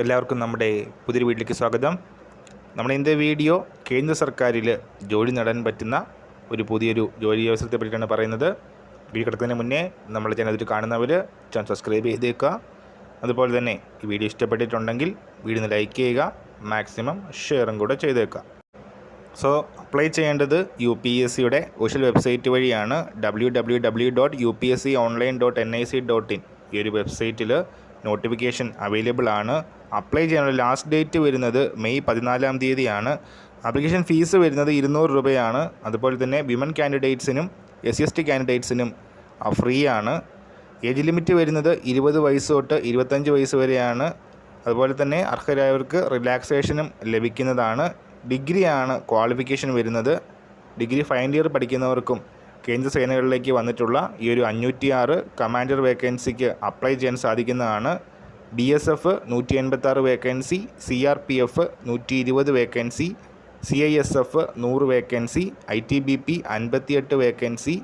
എല്ലാവർക്കും നമ്മുടെ പുതിയൊരു വീട്ടിലേക്ക് സ്വാഗതം. നമ്മുടെ ഇന്നത്തെ വീഡിയോ കേന്ദ്ര സർക്കാരിൽ ജോലി നേടാൻ പറ്റുന്ന ഒരു പുതിയൊരു ജോലി അവസരത്തെ പറ്റിയിട്ടാണ് പറയുന്നത്. വീഡിയോ കിടക്കുന്നതിന് മുന്നേ നമ്മുടെ ചാനൽ കാണുന്നവർ ചാനൽ സബ്സ്ക്രൈബ് ചെയ്തേക്കുക. അതുപോലെ തന്നെ ഈ വീഡിയോ ഇഷ്ടപ്പെട്ടിട്ടുണ്ടെങ്കിൽ വീഡിയോ ലൈക്ക് ചെയ്യുക മാക്സിമം ഷെയറും കൂടെ ചെയ്തേക്കുക. സോ അപ്ലൈ ചെയ്യേണ്ടത് യു പി എസ് സിയുടെ ഒഫീഷ്യൽ വെബ്സൈറ്റ് വഴിയാണ് W W W dot U P S C online dot N I C dot in ഈ ഒരു വെബ്സൈറ്റിൽ നോട്ടിഫിക്കേഷൻ അവൈലബിൾ ആണ്. അപ്ലൈ ചെയ്യാനുള്ള ലാസ്റ്റ് ഡേറ്റ് വരുന്നത് മെയ് പതിനാലാം തീയതിയാണ്. ആപ്ലിക്കേഷൻ ഫീസ് വരുന്നത് ഇരുന്നൂറ് രൂപയാണ്. അതുപോലെ തന്നെ വിമൻ കാൻഡിഡേറ്റ്സിനും എസ് സി എസ് ടി കാൻഡിഡേറ്റ്സിനും ഫ്രീ ആണ്. ഏജ് ലിമിറ്റ് വരുന്നത് ഇരുപത് വയസ്സ് തൊട്ട് ഇരുപത്തഞ്ച് വയസ്സ് വരെയാണ്. അതുപോലെ തന്നെ അർഹരായവർക്ക് റിലാക്സേഷനും ലഭിക്കുന്നതാണ്. ഡിഗ്രിയാണ് ക്വാളിഫിക്കേഷൻ വരുന്നത്. ഡിഗ്രി ഫൈനൽ ഇയർ പഠിക്കുന്നവർക്കും കേന്ദ്ര സേനകളിലേക്ക് വന്നിട്ടുള്ള ഈ ഒരു അഞ്ഞൂറ്റിയാറ് കമാൻഡർ വേക്കൻസിക്ക് അപ്ലൈ ചെയ്യാൻ സാധിക്കുന്നതാണ്. ബി എസ് എഫ് നൂറ്റി എൺപത്താറ് vacancy C R P F നൂറ്റി ഇരുപത് vacancy C I S F നൂറ് vacancy I T B P അൻപത്തിയെട്ട് വേക്കൻസി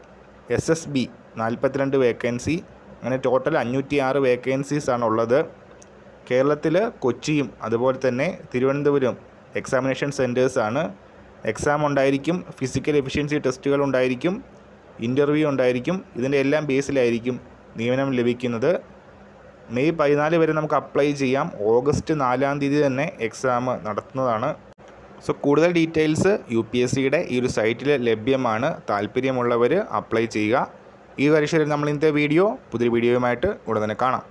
എസ് എസ് ബി നാൽപ്പത്തിരണ്ട് വേക്കൻസി അങ്ങനെ ടോട്ടൽ അഞ്ഞൂറ്റി ആറ് വേക്കൻസീസ് ആണ് ഉള്ളത് കേരളത്തിൽ കൊച്ചിയും അതുപോലെ തന്നെ തിരുവനന്തപുരം എക്സാമിനേഷൻ സെന്റേഴ്സാണ് എക്സാം ഉണ്ടായിരിക്കും ഫിസിക്കൽ എഫിഷ്യൻസി ടെസ്റ്റുകൾ ഉണ്ടായിരിക്കും ഇന്റർവ്യൂ ഉണ്ടായിരിക്കും ഇതിന്റെ എല്ലാം ബേസിലായിരിക്കും നിയമനം ലഭിക്കുന്നത്. മെയ് പതിനാല് വരെ നമുക്ക് അപ്ലൈ ചെയ്യാം. ഓഗസ്റ്റ് നാലാം തീയതി തന്നെ എക്സാം നടത്തുന്നതാണ്. സോ കൂടുതൽ ഡീറ്റെയിൽസ് യു പി എസ് സിയുടെ ഈ ഒരു സൈറ്റിൽ ലഭ്യമാണ്. താല്പര്യമുള്ളവർ അപ്ലൈ ചെയ്യുക. ഈ പരീക്ഷയിൽ നമ്മൾ ഇന്നത്തെ വീഡിയോ പുതിയ വീഡിയോയുമായിട്ട് ഉടൻ തന്നെ കാണാം.